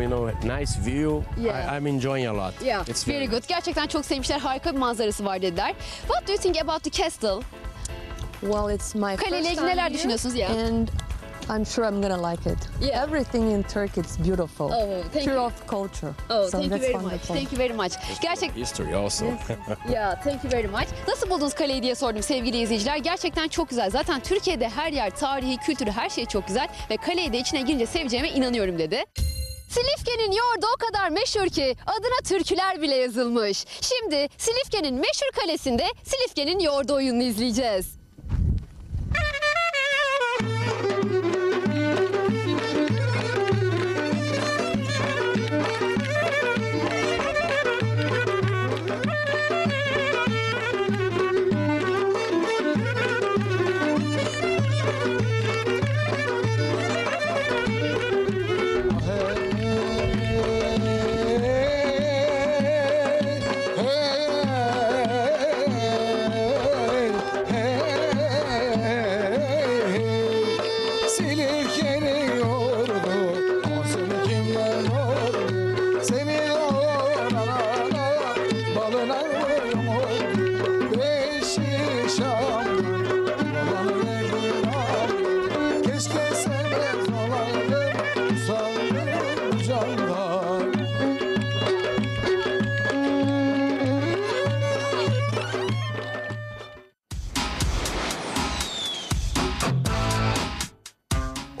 You know, nice view. Yeah. I, I'm enjoying a lot. Yeah, It's very good. Gerçekten çok sevmişler. Harika bir manzarası var dediler. What do you think about the castle? Well, it's my Kaleyle first ilgili time neler here, düşünüyorsunuz ya? And I'm sure I'm gonna like it. Yeah. Everything in Turkey is beautiful. Oh, thank Pure you. of culture. Oh, so thank you that's very wonderful. much. Thank you very much. Gerçek History also. Ya thank you very much. Nasıl buldunuz kaleyi diye sordum sevgili izleyiciler. Gerçekten çok güzel. Zaten Türkiye'de her yer tarihi, kültürü her şey çok güzel. Ve kaleyi de içine girince seveceğime inanıyorum dedi. Silifke'nin yoğurdu o kadar meşhur ki adına türküler bile yazılmış. Şimdi Silifke'nin meşhur kalesinde Silifke'nin yoğurdu oyununu izleyeceğiz. Silifke'nin yoğurdu Ama seni kimler yordu Seni yoğurana Balına yordu Beşi şamdan Babanı verdim abi Keşke sevmez olaydım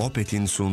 Opet'in sun